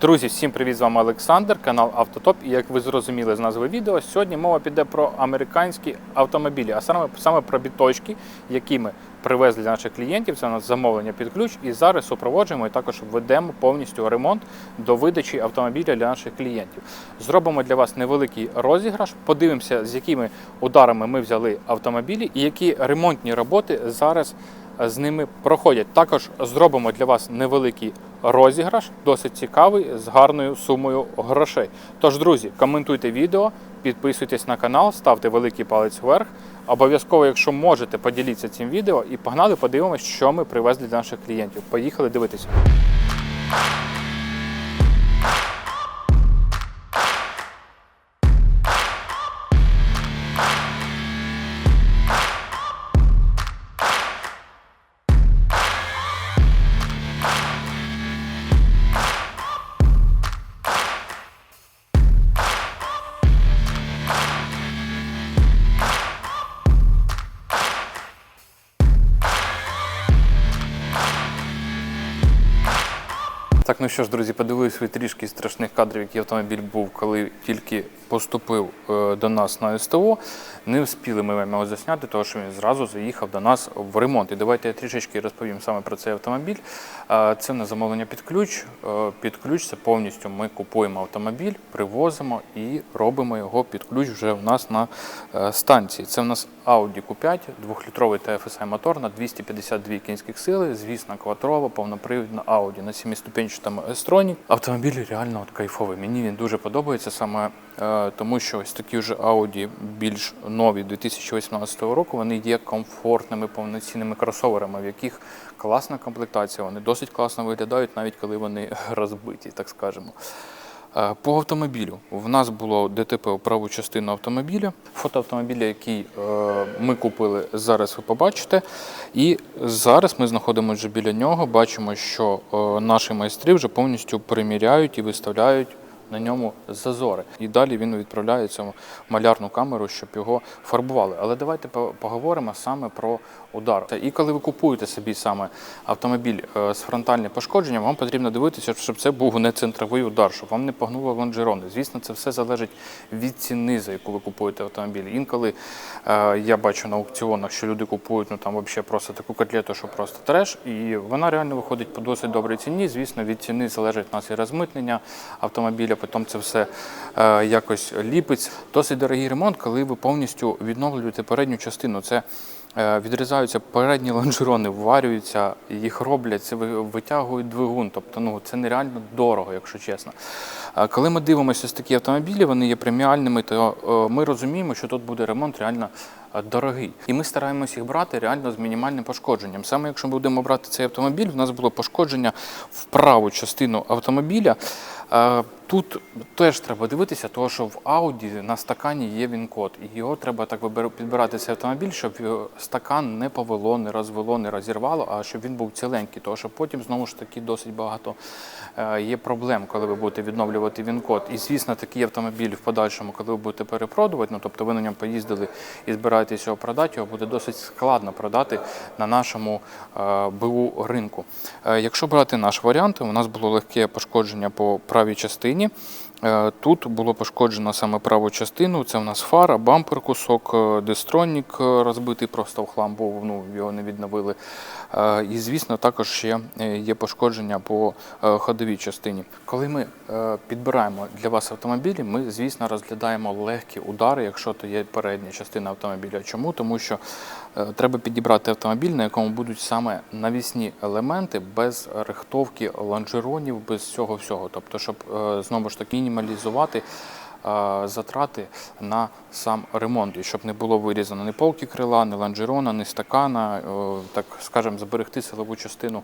Друзі, всім привіт! З вами Олександр, канал Автотоп. І як ви зрозуміли з назви відео, сьогодні мова піде про американські автомобілі, а саме, саме про біточки, які ми привезли для наших клієнтів. Це у нас замовлення під ключ. І зараз супроводжуємо і також ведемо повністю ремонт до видачі автомобіля для наших клієнтів. Зробимо для вас невеликий розіграш, подивимося, з якими ударами ми взяли автомобілі і які ремонтні роботи зараз з ними проходять. Також зробимо для вас невеликий розіграш, досить цікавий, з гарною сумою грошей. Тож, друзі, коментуйте відео, підписуйтесь на канал, ставте великий палець вверх. Обов'язково, якщо можете, поділіться цим відео і погнали, подивимось, що ми привезли для наших клієнтів. Поїхали дивитися. Ну що ж, друзі, подивились ви трішки страшних кадрів, який автомобіль був, коли тільки поступив е, до нас на СТО. Не встигли ми вам його засняти, тому що він зразу заїхав до нас в ремонт. І давайте я трішечки розповім саме про цей автомобіль. Е, Це на замовлення під ключ. Е, Під ключ це повністю ми купуємо автомобіль, привозимо і робимо його під ключ вже у нас на станції. Це у нас Audi Q5, 2-літровий TFSI мотор на 252 кінських сили, звісно, квадрова, повнопривідна Audi на 7-ступенчатому S-Tronic. Автомобіль реально от кайфовий. Мені він дуже подобається саме е, тому, що ось такі вже Audi більш нові 2018 року. Вони є комфортними повноцінними кросоверами, в яких класна комплектація. Вони досить класно виглядають, навіть коли вони розбиті, так скажемо. Е, По автомобілю в нас було ДТП у праву частину автомобіля. Фото автомобіля, який е, ми купили, зараз ви побачите. І зараз ми знаходимося вже біля нього. Бачимо, що е, наші майстри вже повністю приміряють і виставляють на ньому зазори. І далі він відправляється в малярну камеру, щоб його фарбували. Але давайте по- поговоримо саме про удар. І коли ви купуєте собі саме автомобіль е, з фронтальним пошкодженням, вам потрібно дивитися, щоб це був не центровий удар, щоб вам не погнуло лонжерони. Звісно, це все залежить від ціни, за яку ви купуєте автомобіль. Інколи е, я бачу на аукціонах, що люди купують ну там взагалі просто таку котлету, що просто треш, і вона реально виходить по досить добрій ціні. Звісно, від ціни залежить у нас і розмитнення автомобіля, потім це все е, якось ліпиться. Досить дорогий ремонт, коли ви повністю відновлюєте передню частину. Це Відрізаються передні лонжерони, вварюються, їх роблять, витягують двигун. Тобто ну, це нереально дорого, якщо чесно. Коли ми дивимося ось такі автомобілі, вони є преміальними, то е, ми розуміємо, що тут буде ремонт реально е, дорогий. І ми стараємося їх брати реально з мінімальним пошкодженням. Саме якщо ми будемо брати цей автомобіль, в нас було пошкодження в праву частину автомобіля. Тут теж треба дивитися, тому що в Audi на стакані є він-код, і його треба так підбирати цей автомобіль, щоб стакан не повело, не розвело, не розірвало, а щоб він був ціленький. Тому що потім знову ж таки досить багато е, є проблем, коли ви будете відновлювати він-код. І звісно, такий автомобіль в подальшому, коли ви будете перепродувати, ну тобто ви на ньому поїздили і збираєтесь його продати, його буде досить складно продати на нашому е, БУ ринку. Е, Якщо брати наш варіант, у нас було легке пошкодження по правій частині. Е, Тут було пошкоджено саме праву частину. Це у нас фара, бампер, кусок, е, дестронік е, розбитий просто в хлам, був, ну, його не відновили. І, звісно, також ще є пошкодження по ходовій частині. Коли ми підбираємо для вас автомобілі, ми, звісно, розглядаємо легкі удари, якщо то є передня частина автомобіля. Чому? Тому що треба підібрати автомобіль, на якому будуть саме навісні елементи без рихтовки лонжеронів, без цього всього. Тобто, щоб е, знову ж таки мінімалізувати е, затрати на сам ремонт, і щоб не було вирізано ні полки крила, ні лонжерона, ні стакана, е, так скажемо, зберегти силову частину.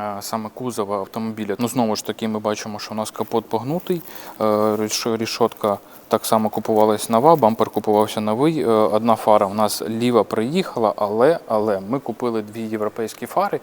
Е, Саме кузова автомобіля. Ну знову ж таки, ми бачимо, що у нас капот погнутий, е, рішотка так само купувалась нова, бампер купувався новий. Е, Одна фара у нас ліва приїхала, але, але ми купили дві європейські фари,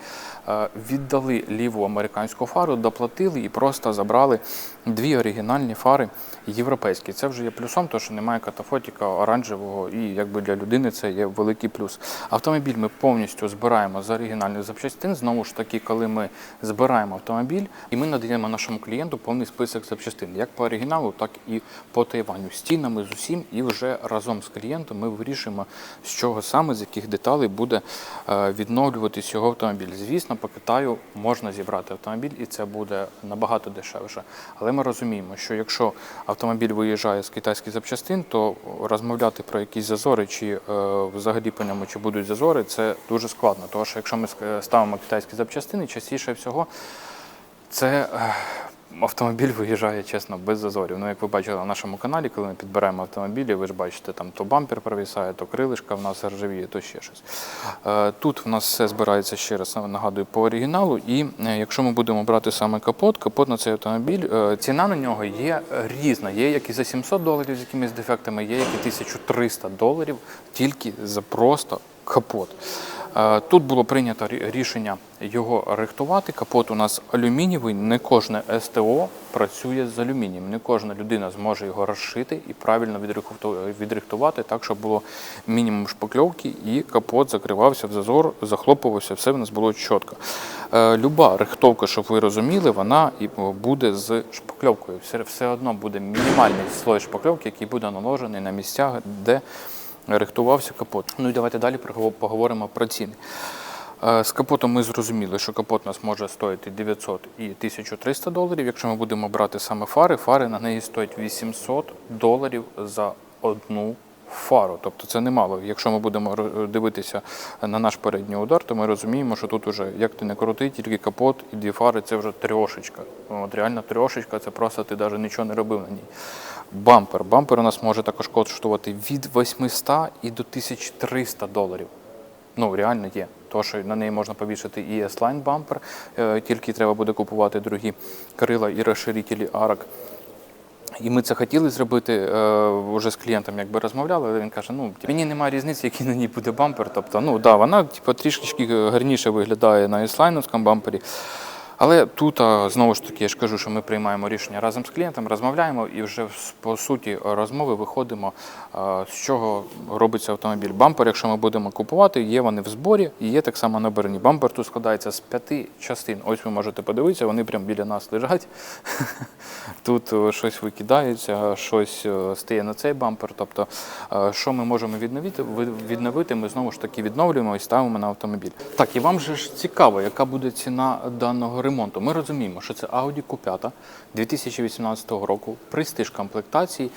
віддали ліву американську фару, доплатили і просто забрали дві оригінальні фари європейські. Це вже є плюсом, тому що немає катафотіка оранжевого, і якби для людини це є великий плюс. Автомобіль ми повністю збираємо з оригінальних запчастин. Знову ж таки, коли ми ми збираємо автомобіль і ми надаємо нашому клієнту повний список запчастин, як по оригіналу, так і по Тайваню. Стінами з усім, і вже разом з клієнтом ми вирішуємо, з чого саме, з яких деталей буде е, відновлюватись його автомобіль. Звісно, по Китаю можна зібрати автомобіль, і це буде набагато дешевше. Але ми розуміємо, що якщо автомобіль виїжджає з китайських запчастин, то розмовляти про якісь зазори чи е, взагалі по ньому чи будуть зазори, це дуже складно. Тому що якщо ми ставимо китайські запчастини, частіше всього це е, автомобіль виїжджає чесно без зазорів. Ну, як ви бачили на нашому каналі, коли ми підбираємо автомобілі, ви ж бачите, там то бампер провісає, то крилишка в нас ржавіє, то ще щось. Е, Тут в нас все збирається ще раз нагадую по оригіналу. І е, якщо ми будемо брати саме капот, капот на цей автомобіль, е, ціна на нього є різна. Є як і за 700 доларів з якимись дефектами, є як і 1300 доларів тільки за просто капот. Е, Тут було прийнято рішення його рихтувати. Капот у нас алюмінієвий. Не кожне СТО працює з алюмінієм. Не кожна людина зможе його розшити і правильно відрихту- відрихтувати так, щоб було мінімум шпакльовки, і капот закривався в зазор, захлопувався, все в нас було чітко. Е, Люба рихтовка, щоб ви розуміли, вона і буде з шпакльовкою. Все, все одно буде мінімальний слой шпакльовки, який буде наложений на місцях, де рихтувався капот. Ну і давайте далі поговоримо про ціни. Е, З капотом ми зрозуміли, що капот нас може стоїти 900 і 1300 доларів. Якщо ми будемо брати саме фари, фари на неї стоять 800 доларів за одну фару. Тобто це немало. Якщо ми будемо дивитися на наш передній удар, то ми розуміємо, що тут уже, як ти не крути, тільки капот і дві фари це вже трьошечка. От реально трьошечка, це просто ти навіть нічого не робив на ній. Бампер. Бампер у нас може також коштувати від 800 і до 1300 доларів. Ну, реально є. Тому що на неї можна повішати і S-Line бампер, е, тільки треба буде купувати другі крила і розширителі арок. І ми це хотіли зробити е, вже з клієнтом, якби розмовляли, але він каже: ну мені немає різниці, який на ній буде бампер. Тобто, ну да, вона типу, трішки гарніше виглядає на S-Line бампері. Але тут знову ж таки я ж кажу, що ми приймаємо рішення разом з клієнтом, розмовляємо і вже по суті розмови виходимо, з чого робиться автомобіль. Бампер, якщо ми будемо купувати, є вони в зборі і є так само наберені. Бампер тут складається з п'яти частин. Ось ви можете подивитися, вони прямо біля нас лежать. Тут е, щось викидається, щось е, стає на цей бампер. Тобто, е, що ми можемо відновити, відновити, ми знову ж таки відновлюємо і ставимо на автомобіль. Так, і вам же ж цікаво, яка буде ціна даного ремонту. Ми розуміємо, що це Audi Q5 2018 року, престиж комплектації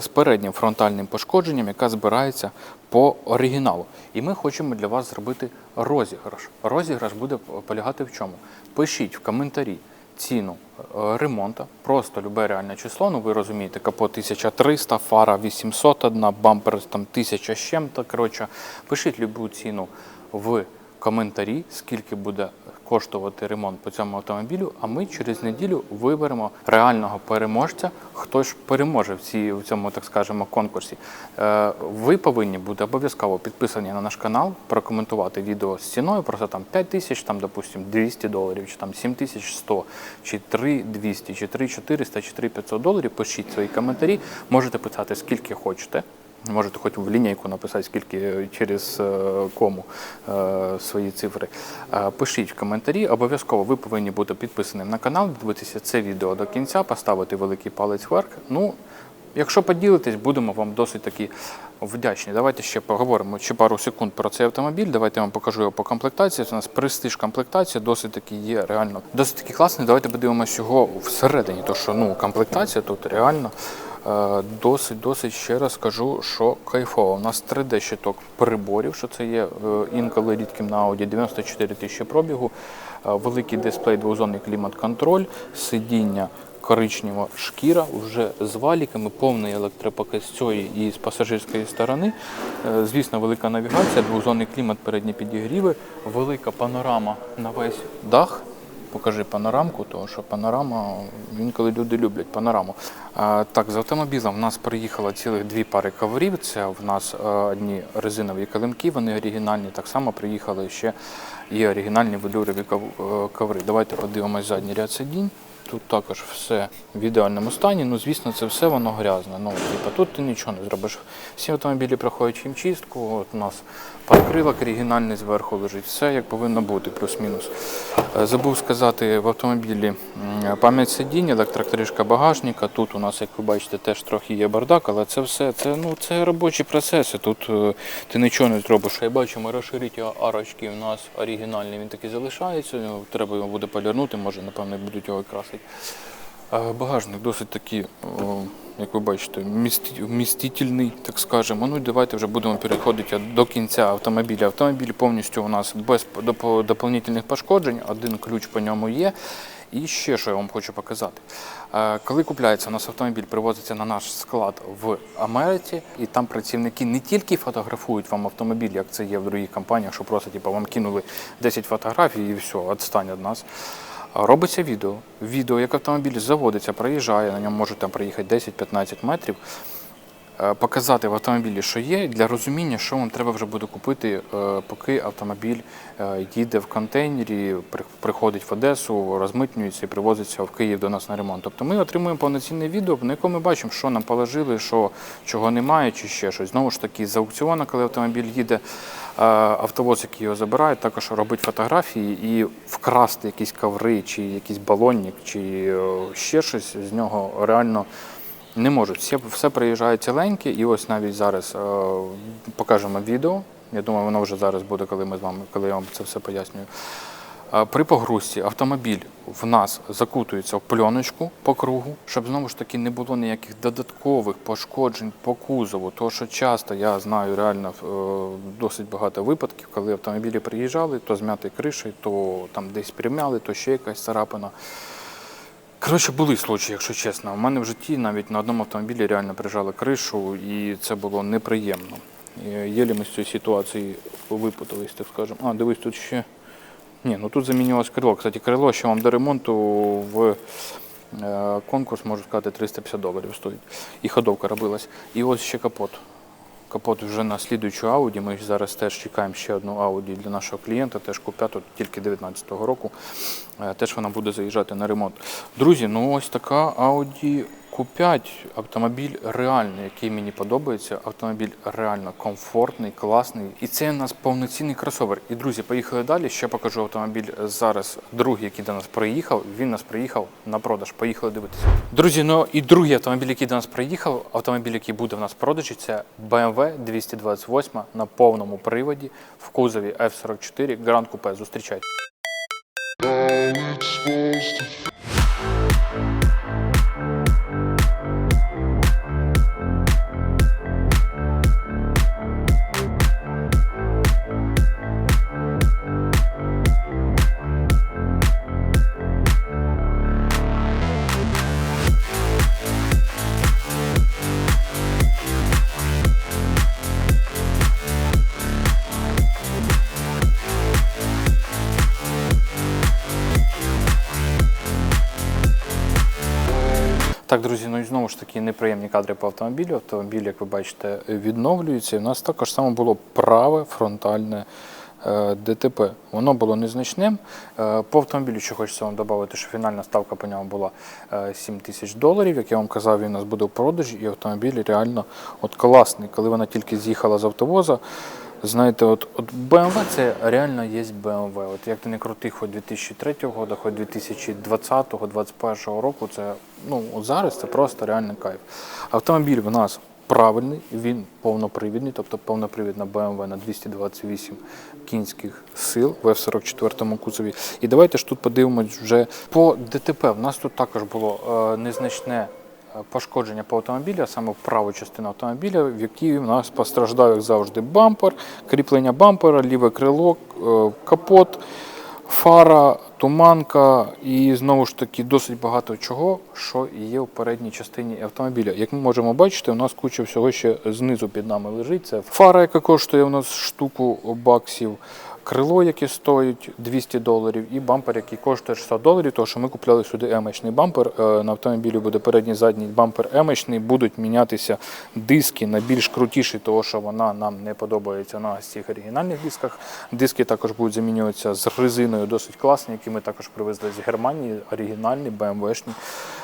з переднім фронтальним пошкодженням, яка збирається по оригіналу. І ми хочемо для вас зробити розіграш. Розіграш буде полягати в чому? Пишіть в коментарі ціну е, ремонту, просто любе реальне число. Ну ви розумієте, капот 1300, фара 801, бампер там 1000 з чим-то. Коротше, пишіть любу ціну в коментарі, скільки буде коштувати ремонт по цьому автомобілю. А ми через неділю виберемо реального переможця, хто ж переможе в, цій, в цьому, так скажемо, конкурсі. Е, ви повинні бути обов'язково підписані на наш канал, прокоментувати відео з ціною, просто там 5 тисяч, там, допустим, 200 доларів, чи там 7100, чи 3200, чи 3400, чи 3500 доларів. Пишіть свої коментарі, можете писати скільки хочете. Можете хоч в лінійку написати, скільки через е, кому е, свої цифри. Е, Пишіть в коментарі. Обов'язково ви повинні бути підписаним на канал, дивитися це відео до кінця, поставити великий палець вверх. Ну, якщо поділитесь, будемо вам досить таки вдячні. Давайте ще поговоримо ще пару секунд про цей автомобіль. Давайте я вам покажу його по комплектації. Це у нас престиж комплектація, досить таки є реально досить таки класний. Давайте подивимося його всередині, то що ну комплектація тут реально. Е, Досить, досить ще раз скажу, що кайфово. У нас 3D щиток приборів, що це є е, інколи рідким на Audi, 94 тисячі пробігу, е, великий дисплей, двозонний клімат-контроль, сидіння коричнева шкіра, вже з валіками, повний електропакет з цієї і з пасажирської сторони. Звісно, велика навігація, двозонний клімат, передні підігріви, велика панорама на весь дах. Покажи панорамку, тому що панорама, інколи люди люблять панораму. Так, з автомобілем в нас приїхало цілих дві пари коврів. Це в нас е, одні резинові килимки, вони оригінальні. Так само приїхали ще і оригінальні велюрові е, коври. Давайте подивимось задній ряд сидінь. Тут також все в ідеальному стані. Ну, звісно, це все воно грязне. Ну, типу, тут ти нічого не зробиш. Всі автомобілі проходять хімчистку. От у нас подкрилок оригінальний зверху лежить. Все як повинно бути, плюс-мінус. Е, Забув сказати, в автомобілі пам'ять сидінь, електрокришка багажника. Тут у нас, як ви бачите, теж трохи є бардак, але це все це, ну, це робочі процеси. Тут е, ти нічого не зробиш. Я бачу, ми розширити арочки у нас оригінальний, він такий залишається. ну, Треба його буде полірнути, може, напевно, будуть його красити. Е, Багажник досить такий, як ви бачите, вмістительний, так скажемо. Ну і давайте вже будемо переходити до кінця автомобіля. Автомобіль повністю у нас без доп- доповнительних пошкоджень, один ключ по ньому є. І ще що я вам хочу показати. Е, Коли купляється у нас автомобіль, привозиться на наш склад в Америці, і там працівники не тільки фотографують вам автомобіль, як це є в других компаніях, що просто типу, вам кинули 10 фотографій і все, відстань від нас. Робиться відео. Відео, як автомобіль заводиться, проїжджає, на ньому можуть там проїхати 10-15 метрів. Е, Показати в автомобілі, що є, для розуміння, що вам треба вже буде купити, е, поки автомобіль е, їде в контейнері, приходить в Одесу, розмитнюється і привозиться в Київ до нас на ремонт. Тобто ми отримуємо повноцінне відео, на якому ми бачимо, що нам положили, що чого немає, чи ще щось. Знову ж таки, з аукціону, коли автомобіль їде, автовоз, який його забирає, також робить фотографії і вкрасти якісь коври, чи якийсь балонник, чи ще щось з нього реально. Не можуть. Все, все приїжджає ціленьке, і ось навіть зараз е, покажемо відео. Я думаю, воно вже зараз буде, коли ми з вами, коли я вам це все пояснюю. Е, При погрузці автомобіль в нас закутується в пленочку по кругу, щоб знову ж таки не було ніяких додаткових пошкоджень по кузову. То, що часто я знаю реально е, досить багато випадків, коли автомобілі приїжджали, то з м'ятою кришею, то там десь примяли, то ще якась царапина. Коротше, були случаї, якщо чесно. У мене в житті навіть на одному автомобілі реально прижали кришу, і це було неприємно. Єлі ми з цієї ситуації випутались, так скажемо. А, дивись, тут ще. Ні, ну тут замінювалось крило. Кстати, крило ще вам до ремонту в е, конкурс, можу сказати, 350 доларів стоїть. І ходовка робилась. І ось ще капот. Капот вже на слідуючу Ауді. Ми зараз теж чекаємо ще одну Ауді для нашого клієнта, теж Q5, тільки 19-го року. Е, Теж вона буде заїжджати на ремонт. Друзі, ну ось така Audi Q5. Автомобіль реальний, який мені подобається. Автомобіль реально комфортний, класний. І це у нас повноцінний кросовер. І друзі, поїхали далі. Ще покажу автомобіль зараз. Другий, який до нас приїхав. Він нас приїхав на продаж. Поїхали дивитися. Друзі, ну і другий автомобіль, який до нас приїхав, автомобіль, який буде в нас в продажі, це BMW 228 на повному приводі в кузові F44 Grand Coupe. Зустрічайте. Так, друзі, ну і знову ж таки неприємні кадри по автомобілю. Автомобіль, як ви бачите, відновлюється. І у нас також саме було праве фронтальне е, ДТП. Воно було незначним. Е, По автомобілю ще хочеться вам додати, що фінальна ставка по ньому була е, 7 тисяч доларів. Як я вам казав, він у нас буде в продажі, і автомобіль реально от класний. Коли вона тільки з'їхала з автовоза, Знаєте, от, от BMW це реально є BMW. От як ти не крутий, хоч 2003 року, хоч 2020-2021 року, це ну зараз це просто реальний кайф. Автомобіль в нас правильний, він повнопривідний, тобто повнопривідна BMW на 228 кінських сил в F44 кузові. І давайте ж тут подивимось вже по ДТП. У нас тут також було е, незначне пошкодження по автомобілю, саме в праву частину автомобіля, в якій у нас постраждав, як завжди, бампер, кріплення бампера, ліве крило, е, капот, фара, туманка і знову ж таки досить багато чого, що є в передній частині автомобіля. Як ми можемо бачити, у нас куча всього ще знизу під нами лежить. Це фара, яка коштує у нас штуку баксів. Крило, яке стоїть 200 доларів, і бампер, який коштує 600 доларів, тому що ми купляли сюди емечний бампер. Е, На автомобілі буде передній задній бампер емечний. Будуть мінятися диски на більш крутіші, тому що вона нам не подобається на цих оригінальних дисках. Диски також будуть замінюватися з резиною досить класні, які ми також привезли з Германії, оригінальні, BMW-шні.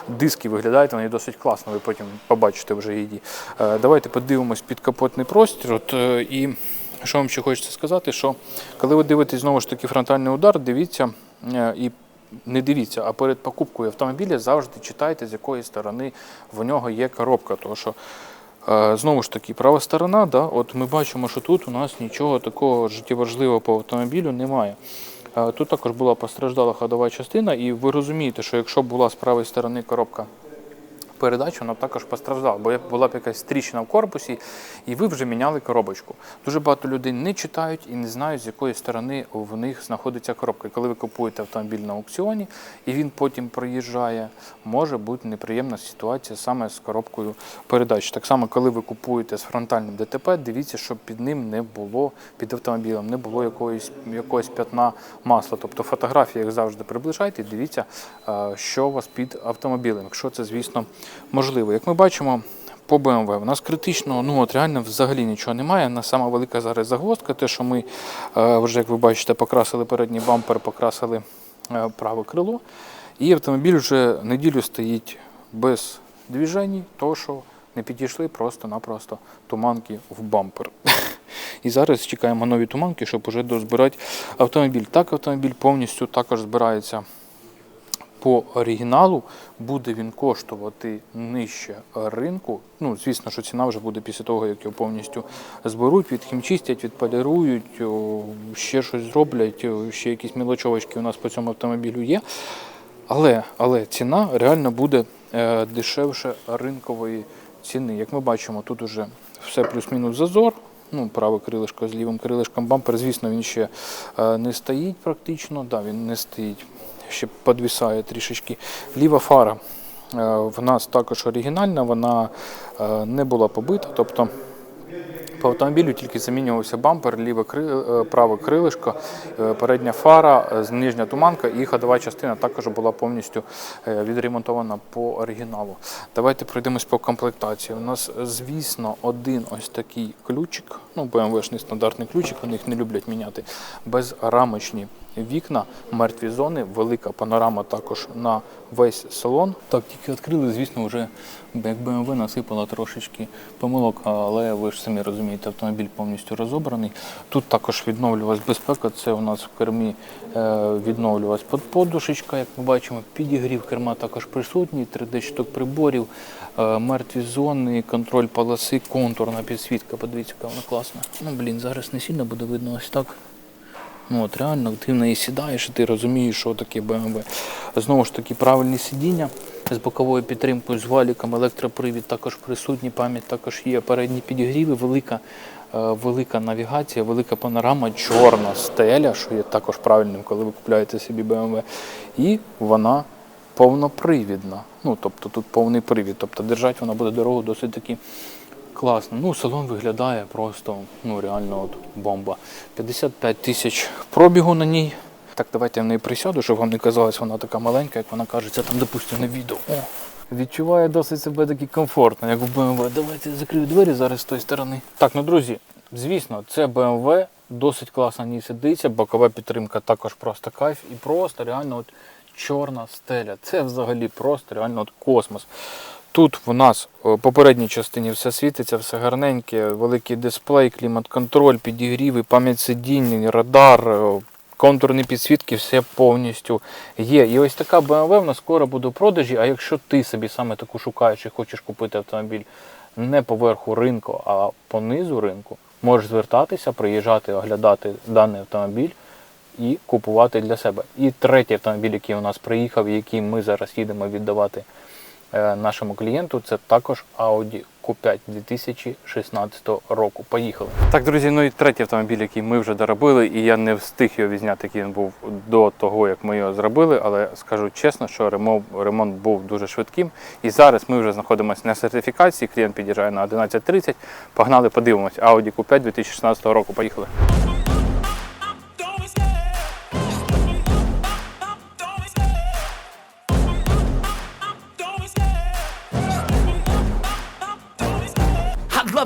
Диски виглядають, вони досить класно, ви потім побачите вже її. Е, Давайте подивимось підкапотний простір. От, е, і що вам ще хочеться сказати, що коли ви дивитесь знову ж таки фронтальний удар, дивіться е, і не дивіться, а перед покупкою автомобіля завжди читайте, з якої сторони в нього є коробка. Тому що е, знову ж таки, права сторона, да, от ми бачимо, що тут у нас нічого такого життєважливого по автомобілю немає. Е, Тут також була постраждала ходова частина, і ви розумієте, що якщо була з правої сторони коробка передач, вона також постраждала, бо була б якась тріщина в корпусі, і ви вже міняли коробочку. Дуже багато людей не читають і не знають, з якої сторони в них знаходиться коробка. Коли ви купуєте автомобіль на аукціоні, і він потім проїжджає, може бути неприємна ситуація саме з коробкою передач. Так само, коли ви купуєте з фронтальним ДТП, дивіться, щоб під ним не було, під автомобілем, не було якоїсь, якогось п'ятна масла. Тобто фотографії, як завжди, приближайте, дивіться, е, що у вас під автомобілем, якщо це, звісно, можливо. Як ми бачимо, по BMW. У нас критично, ну от реально взагалі нічого немає. На сама велика зараз загвоздка, те, що ми е, вже, як ви бачите, покрасили передній бампер, покрасили е, праве крило. І автомобіль вже неділю стоїть без движень, то що не підійшли просто-напросто туманки в бампер. І зараз чекаємо нові туманки, щоб уже дозбирати автомобіль. Так, автомобіль повністю також збирається по оригіналу буде він коштувати нижче ринку. Ну, звісно, що ціна вже буде після того, як його повністю зберуть, відхімчистять, відполірують, ще щось зроблять, ще якісь мілочовочки у нас по цьому автомобілю є. Але, але ціна реально буде е, дешевше ринкової ціни. Як ми бачимо, тут уже все плюс-мінус зазор. Ну, праве крилишко з лівим крилишком бампер, звісно, він ще е, не стоїть практично. Да, він не стоїть, ще підвисає трішечки. Ліва фара е, в нас також оригінальна, вона е, не була побита. Тобто по автомобілю тільки замінювався бампер, ліве е, праве крилишко, передня фара, нижня туманка і ходова частина також була повністю відремонтована по оригіналу. Давайте пройдемось по комплектації. У нас, звісно, один ось такий ключик, ну BMW-шний стандартний ключик, вони їх не люблять міняти, безрамочні вікна, мертві зони, велика панорама також на весь салон. Так, тільки відкрили, звісно, вже як BMW насипала трошечки помилок, але ви ж самі розумієте, автомобіль повністю розобраний. Тут також відновлювалась безпека. Це у нас в кермі е, відновлювалась подушечка, як ми бачимо, підігрів керма також присутній, 3D щиток приборів, е, мертві зони, контроль полоси, контурна підсвітка. Подивіться, яка вона класна. Ну, блін, зараз не сильно буде видно ось так. Ну от реально ти в неї сідаєш і ти розумієш, що таке BMW. Знову ж таки, правильні сидіння з боковою підтримкою, з валіком, електропривід також присутній, пам'ять також є. Передні підігріви, велика, е, велика навігація, велика панорама, чорна стеля, що є також правильним, коли ви купуєте собі BMW. І вона повнопривідна. Ну, тобто тут повний привід. Тобто держать вона буде дорогу досить таки Класно. Ну, салон виглядає просто, ну реально от бомба. 55 тисяч пробігу на ній. Так, давайте я в неї присяду, щоб вам не казалось, вона така маленька, як вона кажеться там, допустимо, на відео. О, відчуває досить себе таки комфортно, як в BMW. Давайте я закрию двері зараз з тої сторони. Так, ну друзі, звісно, це BMW, досить класно ній сидиться, бокова підтримка також просто кайф і просто реально от чорна стеля. Це взагалі просто реально от космос. Тут в нас о, попередній частині все світиться, все гарненьке, великий дисплей, клімат-контроль, підігріви, пам'ять сидінь, радар, контурні підсвітки, все повністю є. І ось така BMW в нас скоро буде в продажі. А якщо ти собі саме таку шукаєш і хочеш купити автомобіль не по верху ринку, а по низу ринку, можеш звертатися, приїжджати, оглядати даний автомобіль і купувати для себе. І третій автомобіль, який у нас приїхав, який ми зараз їдемо віддавати е, нашому клієнту, це також Audi Q5 2016 року. Поїхали. Так, друзі, ну і третій автомобіль, який ми вже доробили, і я не встиг його відзняти, який він був до того, як ми його зробили. Але скажу чесно, що ремонт, ремонт був дуже швидким. І зараз ми вже знаходимося на сертифікації. Клієнт під'їжджає на 11.30. Погнали, подивимось. Audi Q5 2016 року. Поїхали.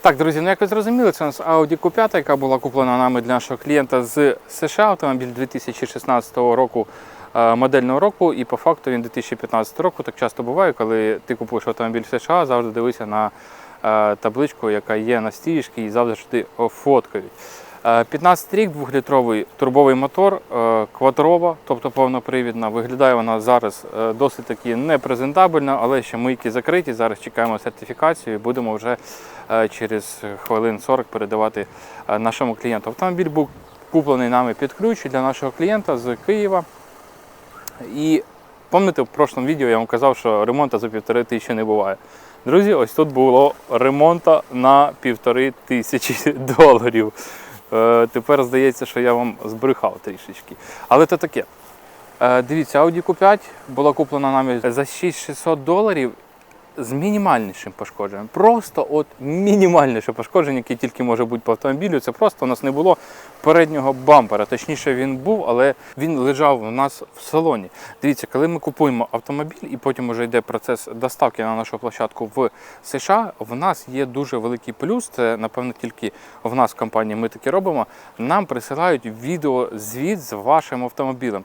Так, друзі, ну як ви зрозуміли, це у нас Audi Q5, яка була куплена нами для нашого клієнта з США. Автомобіль 2016 року е, модельного року, і по факту він 2015 року. Так часто буває, коли ти купуєш автомобіль в США, завжди дивися на е, табличку, яка є на стіжці, і завжди фоткають. Е, 15 рік, двохлітровий турбовий мотор, е, квадрова, тобто повнопривідна. Виглядає вона зараз е, досить таки непрезентабельно, але ще мийки закриті. Зараз чекаємо сертифікацію і будемо вже е, через хвилин 40 передавати е, нашому клієнту. Автомобіль був куплений нами під ключ для нашого клієнта з Києва. І пам'ятаєте, в прошлому відео я вам казав, що ремонту за півтори тисячі не буває. Друзі, ось тут було ремонту на півтори тисячі доларів. Е, тепер здається, що я вам збрехав трішечки. Але то таке. Е, дивіться, Audi Q5 була куплена нами за 6600 доларів з мінімальнішим пошкодженням. Просто от мінімальніше пошкодження, яке тільки може бути по автомобілю. Це просто у нас не було переднього бампера. Точніше, він був, але він лежав у нас в салоні. Дивіться, коли ми купуємо автомобіль і потім вже йде процес доставки на нашу площадку в США, в нас є дуже великий плюс. Це, напевно, тільки в нас в компанії ми таке робимо. Нам присилають відеозвіт з вашим автомобілем.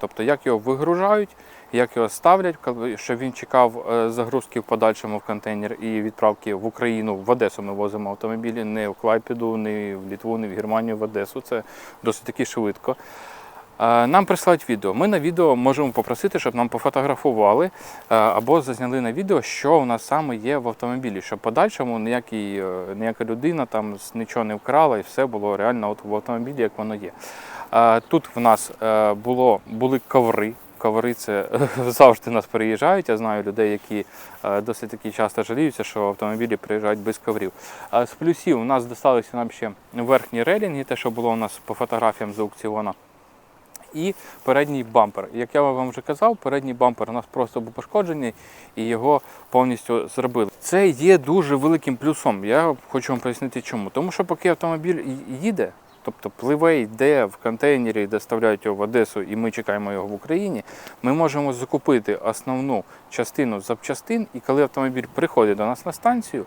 Тобто, як його вигружають, як його ставлять, щоб він чекав е, загрузки в подальшому в контейнер і відправки в Україну. В Одесу ми возимо автомобілі, не в Клайпеду, не в Літву, не в Германію, в Одесу. Це досить таки швидко. Е, Нам присилають відео. Ми на відео можемо попросити, щоб нам пофотографували е, або зазняли на відео, що у нас саме є в автомобілі, щоб подальшому ніякий, ніяка людина там нічого не вкрала і все було реально от в автомобілі, як воно є. Тут в нас е, було, були коври. Коври це завжди нас переїжджають. Я знаю людей, які е, досить таки часто жаліються, що автомобілі приїжджають без коврів. З плюсів у нас досталися нам ще верхні релінги, те, що було у нас по фотографіям з аукціона. І передній бампер. Як я вам вже казав, передній бампер у нас просто був пошкоджений і його повністю зробили. Це є дуже великим плюсом. Я хочу вам пояснити чому. Тому що поки автомобіль їде, тобто пливе, йде в контейнері, доставляють його в Одесу, і ми чекаємо його в Україні, ми можемо закупити основну частину запчастин, і коли автомобіль приходить до нас на станцію,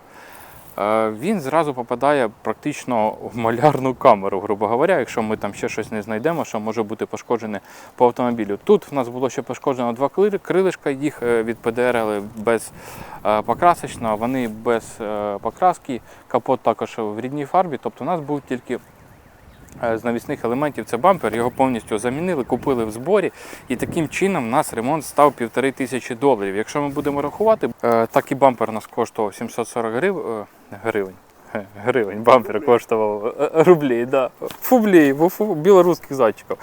Е, він зразу попадає практично в малярну камеру, грубо говоря, якщо ми там ще щось не знайдемо, що може бути пошкоджене по автомобілю. Тут в нас було ще пошкоджено два крилишка, їх е, від ПДР без е, покрасочного, вони без покраски, капот також в рідній фарбі. Тобто у нас був тільки з навісних елементів це бампер, його повністю замінили, купили в зборі, і таким чином у нас ремонт став півтори тисячі доларів. Якщо ми будемо рахувати, е, так і бампер нас коштував 740 грив... е, гривень. Е, Гривень бампер коштував е, е, да. Фублей, бо фу, білоруських зайчиків.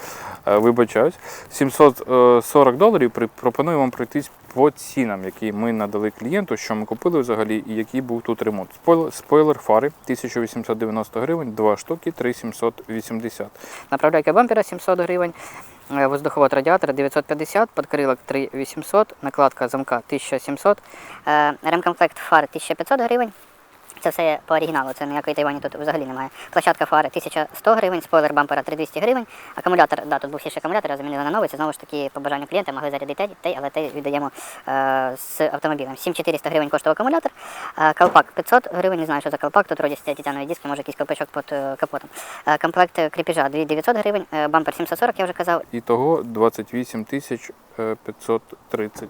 Е, Вибачаюсь. 740 доларів пропоную вам пройтись по цінам, які ми надали клієнту, що ми купили взагалі і який був тут ремонт. Спойлер, фари 1890 гривень, два штуки 3780. Направляйка бампера 700 гривень, е, воздуховод радіатор 950, подкрилок 3800, накладка замка 1700. Е, Ремкомплект фар 1500 гривень. Це все по оригіналу, це ніякої Тайвані тут взагалі немає. Площадка фари 1100 гривень, спойлер бампера 3200 гривень. Акумулятор, да, тут був ще акумулятор, я замінили на новий. Це знову ж таки по бажанню клієнта могли зарядити той, але той віддаємо е, з автомобілем. 7400 гривень коштував акумулятор. Е, колпак 500 гривень, не знаю, що за колпак, тут вроді титанові диски, може якийсь колпачок під е, капотом. Е, комплект кріпіжа 2900 гривень, е, бампер 740, я вже казав, Ітого 28 тисяч е, 530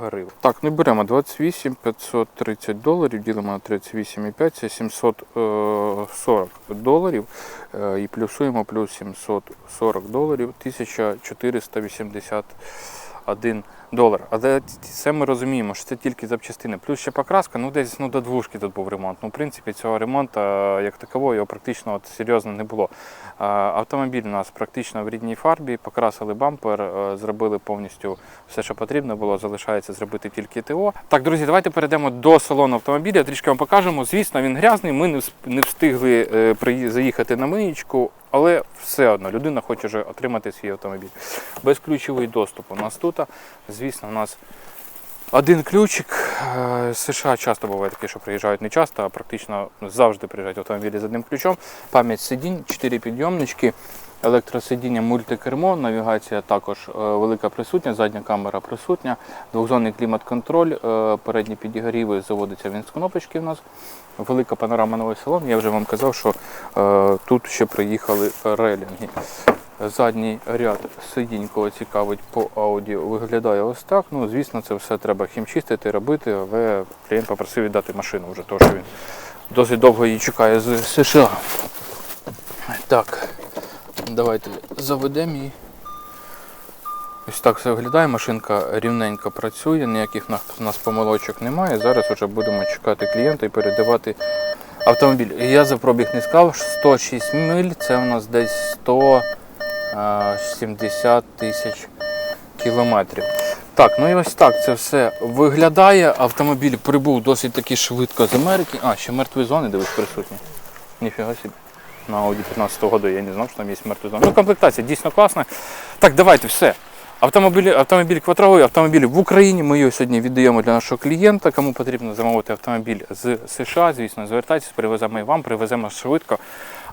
гривень. Так, ну беремо 28 530 доларів, ділимо на 38,5, це 740 доларів. е, І плюсуємо плюс 740 доларів, 1480 1 долар. Але це ми розуміємо, що це тільки запчастини. Плюс ще покраска, ну десь ну, до двушки тут був ремонт. Ну, в принципі, цього ремонту е, як такового його практично от, серйозно не було. Е, Автомобіль у нас практично в рідній фарбі, покрасили бампер, е, зробили повністю все, що потрібно було. Залишається зробити тільки ТО. Так, друзі, давайте перейдемо до салону автомобіля. Трішки вам покажемо. Звісно, він грязний. Ми не встигли заїхати на миєчку, але все одно людина хоче вже отримати свій автомобіль. Безключовий доступ у нас тут. Звісно, у нас один ключик. Е, США часто буває таке, що приїжджають не часто, а практично завжди приїжджають автомобілі з одним ключом. Пам'ять сидінь, 4 підйомнички, електросидіння, мультикермо, навігація також е, велика присутня, задня камера присутня, двохзонний клімат-контроль, е, передні підігріви, заводиться він з кнопочки в нас. Велика панорама новий салон. Я вже вам казав, що е, тут ще приїхали релінги. Задній ряд сидінь, кого цікавить по Audi, виглядає ось так. Ну, звісно, це все треба хімчистити, робити, але клієнт попросив віддати машину вже, тому що він досить довго її чекає з США. Так, давайте заведемо її. Ось так все виглядає. Машинка рівненько працює, ніяких нас- нас помилочок немає. Зараз вже будемо чекати клієнта і передавати автомобіль. Я за пробіг не сказав, 106 миль, це у нас десь 170 тисяч кілометрів. Так, ну і ось так це все виглядає. Автомобіль прибув досить таки швидко з Америки. А, ще мертві зони дивись присутні. Ніфіга собі. На Audi 15 року я не знав, що там є мертві. Ну, комплектація дійсно класна. Так, давайте все. Автомобіль, автомобіль квадровий, автомобіль в Україні. Ми його сьогодні віддаємо для нашого клієнта. Кому потрібно замовити автомобіль з США, звісно, звертайтеся, привеземо і вам, привеземо швидко.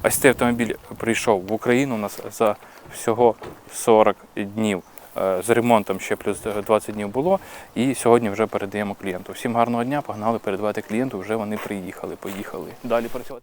Ось цей автомобіль прийшов в Україну у нас за всього 40 днів. Е, З ремонтом ще плюс 20 днів було, і сьогодні вже передаємо клієнту. Всім гарного дня, погнали передавати клієнту, вже вони приїхали, поїхали. Далі працювати.